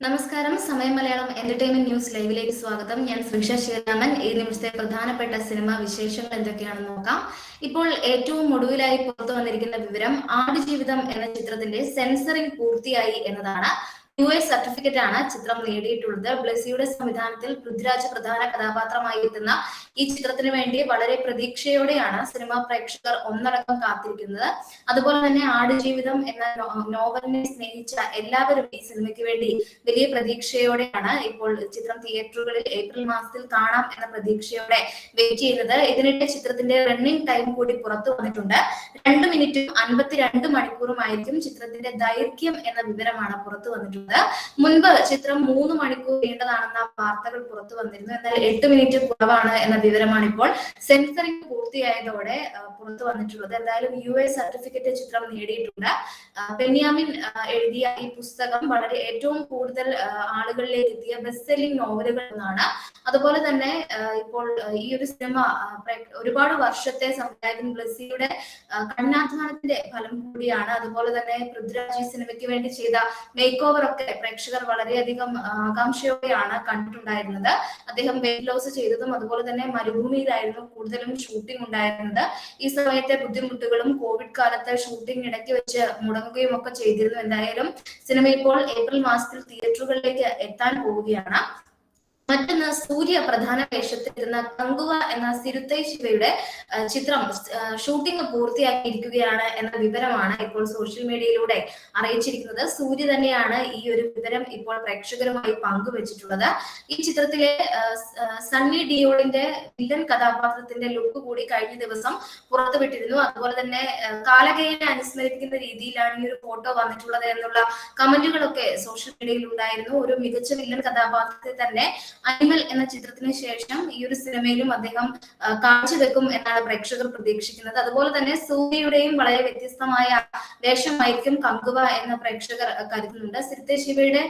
നമസ്കാരം. സമയം Malayalam entertainment news ലൈവിലേക്ക് സ്വാഗതം. ഞാൻ ശ്രീഷ ശ്രീരാമൻ. ഈ നിമിഷത്തെ പ്രധാനപ്പെട്ട സിനിമ വിശേഷങ്ങൾ എന്തൊക്കെയാണെന്ന് നോക്കാം. ഇപ്പോൾ ഏറ്റവും ഒടുവിലായി പുറത്തു വന്നിരിക്കുന്ന വിവരം ആടുജീവിതം എന്ന ചിത്രത്തിന്റെ സെൻസറിംഗ് പൂർത്തിയായി എന്നതാണ് യു എസ് സർട്ടിഫിക്കറ്റ് ആണ് ചിത്രം നേടിയിട്ടുള്ളത്. ബ്ലസിയുടെ സംവിധാനത്തിൽ പൃഥ്വിരാജ് പ്രധാന കഥാപാത്രമായി എത്തുന്ന ഈ ചിത്രത്തിന് വേണ്ടി വളരെ പ്രതീക്ഷയോടെയാണ് സിനിമാ പ്രേക്ഷകർ ഒന്നടങ്കം കാത്തിരിക്കുന്നത്. അതുപോലെ തന്നെ ആടുജീവിതം എന്ന നോവലിനെ സ്നേഹിച്ച എല്ലാവരും ഈ സിനിമയ്ക്ക് വേണ്ടി വലിയ പ്രതീക്ഷയോടെയാണ് ഇപ്പോൾ ചിത്രം തിയേറ്ററുകളിൽ ഏപ്രിൽ മാസത്തിൽ കാണാം എന്ന പ്രതീക്ഷയോടെ വെയിറ്റ് ചെയ്യുന്നത്. ഇതിനിടെ ചിത്രത്തിന്റെ റണ്ണിംഗ് ടൈം കൂടി പുറത്തു വന്നിട്ടുണ്ട്. രണ്ട് മിനിറ്റും അൻപത്തിരണ്ട് മണിക്കൂറുമായിരിക്കും ചിത്രത്തിന്റെ ദൈർഘ്യം എന്ന വിവരമാണ് പുറത്തു വന്നിട്ടുള്ളത്. മുൻപ് ചിത്രം മൂന്ന് മണിക്കൂർ നീണ്ടതാണെന്ന വാർത്തകൾ പുറത്തു വന്നിരുന്നു. എന്നാൽ എട്ട് മിനിറ്റ് കുറവാണ് എന്ന വിവരമാണ് ഇപ്പോൾ സെൻസറിംഗ് പൂർത്തിയായതോടെ പുറത്തു വന്നിട്ടുള്ളത്. എന്തായാലും യു എ സർട്ടിഫിക്കറ്റ് ചിത്രം നേടിയിട്ടുണ്ട്. ബെന്യാമിൻ എഴുതിയ ഈ പുസ്തകം വളരെ ഏറ്റവും കൂടുതൽ ആളുകളിലേക്ക് എത്തിയ ബെസ്റ്റ് സെല്ലിംഗ് നോവലുകൾ എന്നാണ് അതുപോലെ തന്നെ ഇപ്പോൾ ഈ ഒരു സിനിമ ഒരുപാട് വർഷത്തെ സംവിധായകൻ ബ്ലസ്സിയുടെ കണ്ണാധ്വാനത്തിന്റെ ഫലം കൂടിയാണ്. അതുപോലെ തന്നെ പൃഥ്വിരാജ് സിനിമയ്ക്ക് വേണ്ടി ചെയ്ത മേക്ക് ഓവർ ഒക്കെ പ്രേക്ഷകർ വളരെയധികം ആകാംക്ഷയോടെയാണ് കണ്ടിട്ടുണ്ടായിരുന്നത്. അദ്ദേഹം വെയിറ്റ് ലോസ് ചെയ്തതും അതുപോലെ തന്നെ മരുഭൂമിയിലായിരുന്നു കൂടുതലും ഷൂട്ടിംഗ് ഉണ്ടായിരുന്നത്. ഈ സമയത്തെ ബുദ്ധിമുട്ടുകളും കോവിഡ് കാലത്ത് ഷൂട്ടിംഗ് ഇടയ്ക്ക് വെച്ച് മുടങ്ങുകയും ഒക്കെ ചെയ്തിരുന്നു. എന്തായാലും സിനിമ ഇപ്പോൾ ഏപ്രിൽ മാസത്തിൽ തിയേറ്ററുകളിലേക്ക് എത്താൻ പോവുകയാണ്. മറ്റൊന്ന് സൂര്യ പ്രധാന വേഷത്തിരുന്ന കങ്കുവ എന്ന സിരുത്തൈ ശിവയുടെ ചിത്രം ഷൂട്ടിംഗ് പൂർത്തിയാക്കിയിരിക്കുകയാണ് എന്ന വിവരമാണ് ഇപ്പോൾ സോഷ്യൽ മീഡിയയിലൂടെ അറിയിച്ചിരിക്കുന്നത്. സൂര്യ തന്നെയാണ് ഈ ഒരു വിവരം ഇപ്പോൾ പ്രേക്ഷകരുമായി പങ്കുവച്ചിട്ടുള്ളത്. ഈ ചിത്രത്തിലെ സണ്ണി ഡിയോളിന്റെ വില്ലൻ കഥാപാത്രത്തിന്റെ ലുക്ക് കൂടി കഴിഞ്ഞ ദിവസം പുറത്തുവിട്ടിരുന്നു. അതുപോലെ തന്നെ കാലകയെ അനുസ്മരിക്കുന്ന രീതിയിലാണ് ഈ ഒരു ഫോട്ടോ വന്നിട്ടുള്ളത് എന്നുള്ള കമന്റുകളൊക്കെ സോഷ്യൽ മീഡിയയിൽ ഉണ്ടായിരുന്നു ഒരു മികച്ച വില്ലൻ കഥാപാത്രത്തെ തന്നെ അനിമൽ എന്ന ചിത്രത്തിന് ശേഷം ഈ ഒരു സിനിമയിലും അദ്ദേഹം കാഴ്ച വെക്കും എന്നാണ് പ്രേക്ഷകർ പ്രതീക്ഷിക്കുന്നത്. അതുപോലെ തന്നെ സൂര്യയുടെയും വളരെ വ്യത്യസ്തമായ വേഷമായിരിക്കും കങ്കുവ എന്ന പ്രേക്ഷകർ കരുതുന്നുണ്ട്. സിരിത്തെ ശിവയുടെ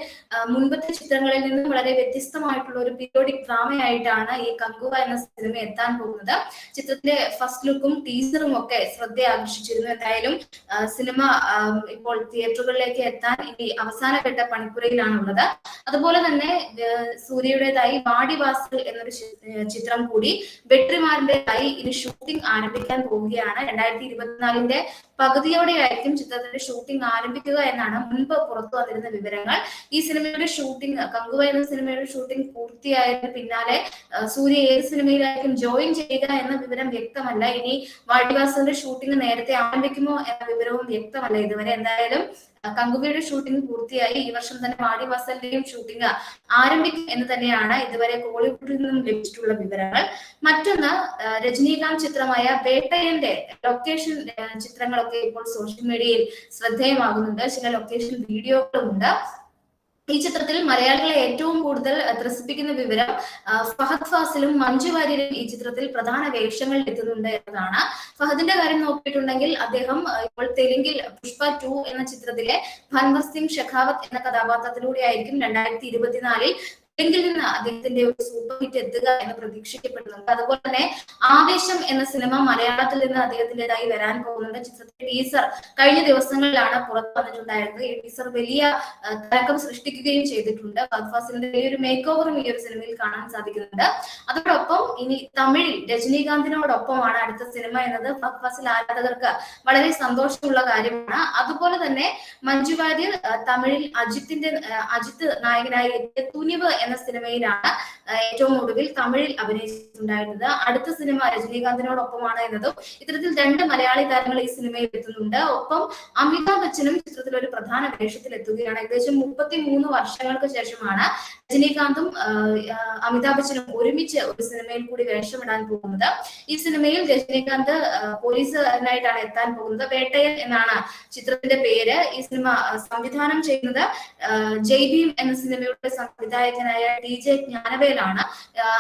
മുൻപത്തെ ചിത്രങ്ങളിൽ നിന്നും വളരെ വ്യത്യസ്തമായിട്ടുള്ള ഒരു പീരിയോഡിക് ഡ്രാമയായിട്ടാണ് ഈ കങ്കുവ എന്ന സിനിമ എത്താൻ പോകുന്നത്. ചിത്രത്തിന്റെ ഫസ്റ്റ് ലുക്കും ടീസറും ഒക്കെ ശ്രദ്ധ ആകർഷിച്ചിരുന്നു എന്തായാലും സിനിമ ഇപ്പോൾ തിയേറ്ററുകളിലേക്ക് എത്താൻ ഇനി അവസാനഘട്ട പണിപ്പുരയിലാണുള്ളത്. അതുപോലെ തന്നെ ഏഹ്, സൂര്യയുടേതായി വാടിവാസൽ എന്നൊരു ചിത്രം കൂടി വെട്രിമാറിന്റേതായി ഇനി ഷൂട്ടിംഗ് ആരംഭിക്കാൻ പോവുകയാണ്. രണ്ടായിരത്തി ഇരുപത്തിനാലിന്റെ പകുതിയോടെയായിരിക്കും ചിത്രത്തിന്റെ ഷൂട്ടിംഗ് ആരംഭിക്കുക എന്നാണ് മുൻപ് പുറത്തു വന്നിരുന്ന വിവരങ്ങൾ. ഈ സിനിമയുടെ ഷൂട്ടിംഗ് കങ്കുവ എന്ന സിനിമയുടെ ഷൂട്ടിംഗ് പൂർത്തിയായതിന് പിന്നാലെ സൂര്യ ഏത് സിനിമയിലായിരിക്കും ജോയിൻ ചെയ്യുക എന്ന വിവരം വ്യക്തമല്ല. ഇനി വാടിവാസന്റെ ഷൂട്ടിംഗ് നേരത്തെ ആരംഭിക്കുമോ എന്ന വിവരവും വ്യക്തമല്ല ഇതുവരെ. എന്തായാലും കങ്കുവയുടെ ഷൂട്ടിംഗ് പൂർത്തിയായി. ഈ വർഷം തന്നെ വാടിവാസലിന്റെയും ഷൂട്ടിംഗ് ആരംഭിക്കും എന്ന് തന്നെയാണ് ഇതുവരെ കോളിവുഡിൽ നിന്നും ലഭിച്ചിട്ടുള്ള വിവരങ്ങൾ. മറ്റൊന്ന് രജനീകാന്ത് ചിത്രമായ വേട്ടയന്റെ ലൊക്കേഷൻ ആ, ചിത്രങ്ങളൊക്കെ ഇപ്പോൾ സോഷ്യൽ മീഡിയയിൽ ശ്രദ്ധേയമാകുന്നുണ്ട്. ചില ലൊക്കേഷൻ വീഡിയോകളുമുണ്ട്. ഈ ചിത്രത്തിൽ മലയാളികളെ ഏറ്റവും കൂടുതൽ ത്രസിപ്പിക്കുന്ന വിവരം ഫഹദ് ഫാസിലും മഞ്ജു വാര്യരും ഈ ചിത്രത്തിൽ പ്രധാന വേഷങ്ങളിൽ എത്തുന്നുണ്ട് എന്നതാണ്. ഫഹദിന്റെ കാര്യം നോക്കിയിട്ടുണ്ടെങ്കിൽ അദ്ദേഹം ഇപ്പോൾ തെലുങ്കിൽ പുഷ്പ ടു എന്ന ചിത്രത്തിലെ ഭൻവർ സിംഗ് ഷെഖാവത്ത് എന്ന കഥാപാത്രത്തിലൂടെ ആയിരിക്കും രണ്ടായിരത്തി ഇരുപത്തിനാലിൽ തെലുങ്കിൽ നിന്ന് അദ്ദേഹത്തിന്റെ ഒരു സൂപ്പർ ഹിറ്റ് എത്തുക എന്ന് പ്രതീക്ഷിക്കപ്പെടുന്നുണ്ട്. അതുപോലെ തന്നെ ആവേശം എന്ന സിനിമ മലയാളത്തിൽ നിന്ന് അദ്ദേഹത്തിന്റെതായി വരാൻ പോകുന്നുണ്ട്. ചിത്രത്തിന്റെ ടീസർ കഴിഞ്ഞ ദിവസങ്ങളിലാണ് പുറത്തു വന്നിട്ടുണ്ടായിരുന്നത്. ഈ ടീസർ വലിയ തിരക്കം സൃഷ്ടിക്കുകയും ചെയ്തിട്ടുണ്ട്. ഫാസിലിന്റെ ഒരു മേക്ക് ഓവറും ഈ ഒരു സിനിമയിൽ കാണാൻ സാധിക്കുന്നുണ്ട്. അതോടൊപ്പം ഇനി തമിഴിൽ രജനീകാന്തിനോടൊപ്പമാണ് അടുത്ത സിനിമ എന്നത്. ഫാസിൽ ആരാധകർക്ക് വളരെ സന്തോഷമുള്ള കാര്യമാണ്. അതുപോലെ തന്നെ മഞ്ജു വാര്യർ തമിഴിൽ അജിത്തിന്റെ അജിത് അജിത്ത് നായകനായി എത്തിയ തുനിവ് എന്ന സിനിമയിലാണ് ഏറ്റവും ഒടുവിൽ തമിഴിൽ അഭിനയിച്ചിട്ടുണ്ടായിരുന്നത്. അടുത്ത സിനിമ രജനീകാന്തിനോടൊപ്പമാണ് എന്നതും ഇത്തരത്തിൽ രണ്ട് മലയാളി താരങ്ങൾ ഈ സിനിമയിൽ എത്തുന്നുണ്ട്. ഒപ്പം അമിതാഭ് ബച്ചനും ചിത്രത്തിൽ ഒരു പ്രധാന വേഷത്തിൽ എത്തുകയാണ്. ഏകദേശം മുപ്പത്തി മൂന്ന് വർഷങ്ങൾക്ക് ശേഷമാണ് രജനീകാന്തും അമിതാഭ് ബച്ചനും ഒരുമിച്ച് ഒരു സിനിമയിൽ കൂടി വേഷമിടാൻ പോകുന്നത്. ഈ സിനിമയിൽ രജനീകാന്ത് പോലീസുകാരനായിട്ടാണ് എത്താൻ പോകുന്നത്. വേട്ടയൻ എന്നാണ് ചിത്രത്തിന്റെ പേര്. ഈ സിനിമ സംവിധാനം ചെയ്യുന്നത് ജയ് ഭീം എന്ന സിനിമയുടെ സംവിധായകനായ സംവിധായകനായ ടി ജെ ജ്ഞാനവേലാണ്.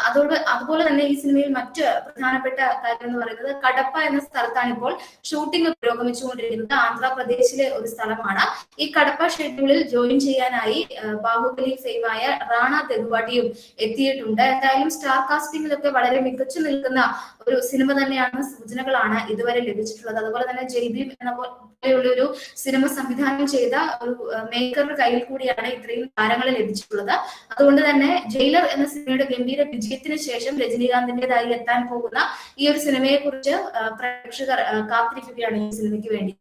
അതോട് അതുപോലെ തന്നെ ഈ സിനിമയിൽ മറ്റ് പ്രധാനപ്പെട്ട കാര്യം എന്ന് പറയുന്നത് കടപ്പ എന്ന സ്ഥലത്താണ് ഇപ്പോൾ ഷൂട്ടിംഗ് പുരോഗമിച്ചുകൊണ്ടിരിക്കുന്നത്. ആന്ധ്രാപ്രദേശിലെ ഒരു സ്ഥലമാണ്. ഈ കടപ്പ ഷെഡ്യൂളിൽ ജോയിൻ ചെയ്യാനായി ബാഹുബലി ഫെയിമായ റാണ തെഗുവാട്ടിയും എത്തിയിട്ടുണ്ട്. എന്തായാലും സ്റ്റാർ കാസ്റ്റിംഗിലൊക്കെ വളരെ മികച്ചു നിൽക്കുന്ന ഒരു സിനിമ തന്നെയാണ് സൂചനകളാണ് ഇതുവരെ ലഭിച്ചിട്ടുള്ളത്. അതുപോലെ തന്നെ ജയ്ദീപ് എന്ന പോലെയുള്ള ഒരു സിനിമ സംവിധാനം ചെയ്ത ഒരു മേക്കറുടെ കയ്യിൽ കൂടിയാണ് ഇത്രയും താരങ്ങളെ ലഭിച്ചിട്ടുള്ളത്. അതുകൊണ്ട് തന്നെ ജയിലർ എന്ന സിനിമയുടെ ഗംഭീര വിജയത്തിന് ശേഷം രജനീകാന്തിന്റേതായി എത്താൻ പോകുന്ന ഈ ഒരു സിനിമയെ കുറിച്ച് പ്രേക്ഷകർ കാത്തിരിക്കുകയാണ് ഈ സിനിമയ്ക്ക് വേണ്ടി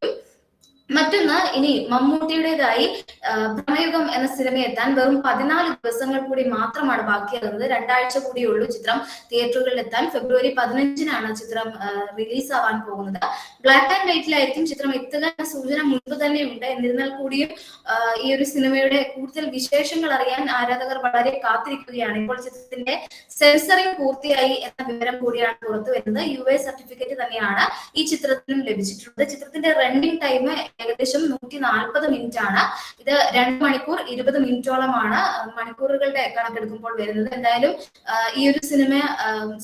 മറ്റൊന്ന് ഇനി മമ്മൂട്ടിയുടേതായി ഭ്രമയുഗം എന്ന സിനിമ എത്താൻ വെറും പതിനാല് ദിവസങ്ങൾ കൂടി മാത്രമാണ് ബാക്കിയാകുന്നത്. രണ്ടാഴ്ച കൂടിയുള്ളൂ ചിത്രം തിയേറ്ററുകളിൽ എത്താൻ. ഫെബ്രുവരി പതിനഞ്ചിനാണ് ചിത്രം റിലീസ് ആവാൻ പോകുന്നത്. ബ്ലാക്ക് ആൻഡ് വൈറ്റിലായിരിക്കും ചിത്രം എത്തുക. എന്ന സൂചന മുൻപ് തന്നെ ഉണ്ട്. എന്നിരുന്നാൽ കൂടിയും ഈ ഒരു സിനിമയുടെ കൂടുതൽ വിശേഷങ്ങൾ അറിയാൻ ആരാധകർ വളരെ കാത്തിരിക്കുകയാണ്. ഇപ്പോൾ ചിത്രത്തിന്റെ സെൻസറിംഗ് പൂർത്തിയായി എന്ന വിവരം കൂടിയാണ് പുറത്തു വരുന്നത് യു എ സർട്ടിഫിക്കറ്റ് തന്നെയാണ് ഈ ചിത്രത്തിനും ലഭിച്ചിട്ടുള്ളത്. ചിത്രത്തിന്റെ റണ്ണിംഗ് ടൈം ഏകദേശം നൂറ്റി നാൽപ്പത് മിനിറ്റ് ആണ് ഇത് രണ്ട് മണിക്കൂർ ഇരുപത് മിനിറ്റോളമാണ് മണിക്കൂറുകളുടെ കണക്കെടുക്കുമ്പോൾ വരുന്നത്. എന്തായാലും ഈ ഒരു സിനിമ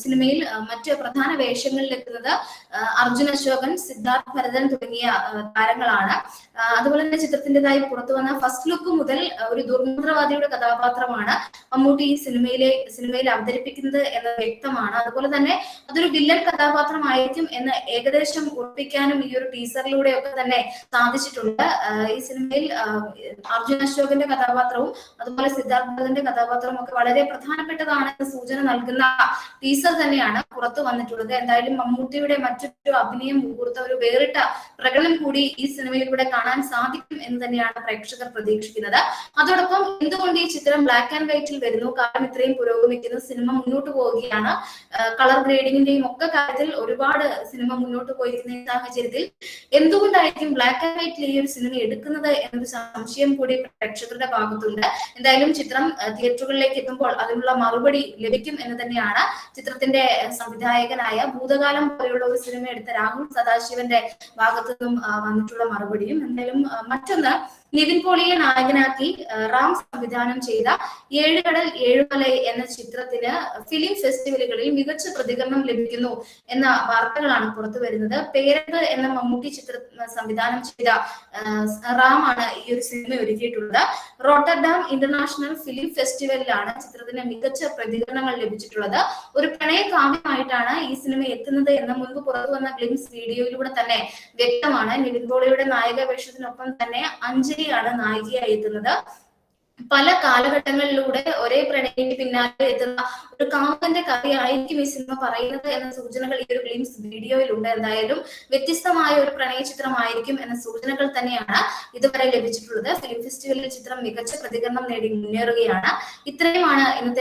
സിനിമയിൽ മറ്റ് പ്രധാന വേഷങ്ങളിൽ എത്തുന്നത് അർജുൻ അശോകൻ സിദ്ധാർത്ഥ് ഭരതൻ തുടങ്ങിയ താരങ്ങളാണ്. അതുപോലെ തന്നെ ചിത്രത്തിന്റെതായി പുറത്തു വന്ന ഫസ്റ്റ് ലുക്ക് മുതൽ ഒരു ദുർമന്ത്രവാദിയുടെ കഥാപാത്രമാണ് മമ്മൂട്ടി ഈ സിനിമയിലെ സിനിമയിൽ അവതരിപ്പിക്കുന്നത് എന്ന് വ്യക്തമാണ്. അതുപോലെ തന്നെ അതൊരു വില്ലൻ കഥാപാത്രമായിരിക്കും എന്ന് ഏകദേശം ഉറപ്പിക്കാനും ഈ ഒരു ടീസറിലൂടെ ഒക്കെ തന്നെ സാധിച്ചിട്ടുണ്ട് ഈ സിനിമയിൽ അർജുൻ അശോകന്റെ കഥാപാത്രവും അതുപോലെ സിദ്ധാർത്ഥ് കഥാപാത്രവും ഒക്കെ വളരെ പ്രധാനപ്പെട്ടതാണ് സൂചന നൽകുന്ന ടീസർ തന്നെയാണ് പുറത്തു വന്നിട്ടുള്ളത്. എന്തായാലും മമ്മൂട്ടിയുടെ മറ്റൊരു അഭിനയം മുഹൂർത്ത ഒരു വേറിട്ട പ്രകടനം കൂടി ഈ സിനിമയിലൂടെ കാണാൻ സാധിക്കും എന്ന് തന്നെയാണ് പ്രേക്ഷകർ പ്രതീക്ഷിക്കുന്നത്. അതോടൊപ്പം എന്തുകൊണ്ട് ഈ ചിത്രം ബ്ലാക്ക് ആൻഡ് വൈറ്റിൽ വരുന്നു? കാരണം ഇത്രയും പുരോഗമിക്കുന്ന സിനിമ മുന്നോട്ട് പോവുകയാണ്. കളർ ഗ്രേഡിങ്ങിന്റെയും ഒക്കെ കാര്യത്തിൽ ഒരുപാട് സിനിമ മുന്നോട്ട് പോയിരിക്കുന്ന സാഹചര്യത്തിൽ എന്തുകൊണ്ടായിരിക്കും ബ്ലാക്ക് വൈറ്റിൽ ഈ ഒരു സിനിമ എടുക്കുന്നത് എന്നൊരു സംശയം കൂടി പ്രേക്ഷകരുടെ ഭാഗത്തുണ്ട്. എന്തായാലും ചിത്രം തിയേറ്ററുകളിലേക്ക് എത്തുമ്പോൾ അതിനുള്ള മറുപടി ലഭിക്കും എന്ന് തന്നെയാണ് ചിത്രത്തിന്റെ സംവിധായകനായ ഭൂതകാലം പോലെയുള്ള ഒരു സിനിമ എടുത്ത രാഹുൽ സദാശിവന്റെ ഭാഗത്തു നിന്നും വന്നിട്ടുള്ള മറുപടിയും. എന്തായാലും മറ്റൊന്ന് നിവിൻ പോളിയെ നായകനാക്കി റാം സംവിധാനം ചെയ്ത ഏഴുകടൽ ഏഴുമല എന്ന ചിത്രത്തിന് ഫിലിം ഫെസ്റ്റിവലുകളിൽ മികച്ച പ്രതികരണം ലഭിക്കുന്നു എന്ന വാർത്തകളാണ് പുറത്തു വരുന്നത്. പേരത് എന്ന മമ്മൂട്ടി ചിത്ര സംവിധാനം ചെയ്ത റാമാണ് ഈ ഒരു സിനിമ ഒരുക്കിയിട്ടുള്ളത്. റോട്ടർഡാം ഇന്റർനാഷണൽ ഫിലിം ഫെസ്റ്റിവലിലാണ് ചിത്രത്തിന് മികച്ച പ്രതികരണങ്ങൾ ലഭിച്ചിട്ടുള്ളത്. ഒരു പ്രണയ കാവ്യമായിട്ടാണ് ഈ സിനിമ എത്തുന്നത് എന്ന മുൻപ് പുറത്തു വന്ന ഗ്ലിംസ് വീഡിയോയിലൂടെ തന്നെ വ്യക്തമാണ്. നിവിൻ പോളിയുടെ നായക വേഷത്തിനൊപ്പം തന്നെ അഞ്ജലിയാണ് നായികയായി എത്തുന്നത് പല കാലഘട്ടങ്ങളിലൂടെ ഒരേ പ്രണയിക്ക് പിന്നാലെ എത്തുന്ന ഒരു കാമന്റെ കഥയായിരിക്കും ഈ സിനിമ പറയുന്നത് എന്ന സൂചനകൾ ഈ ഒരു ഗ്ലിംസ് വീഡിയോയിലുണ്ട് എന്തായാലും വ്യത്യസ്തമായ ഒരു പ്രണയ ചിത്രമായിരിക്കും എന്ന സൂചനകൾ തന്നെയാണ് ഇതുവരെ ലഭിച്ചിട്ടുള്ളത്. ഫിലിം ഫെസ്റ്റിവലിൽ ചിത്രം മികച്ച പ്രതികരണം നേടി മുന്നേറുകയാണ്. ഇത്രയുമാണ് ഇന്നത്തെ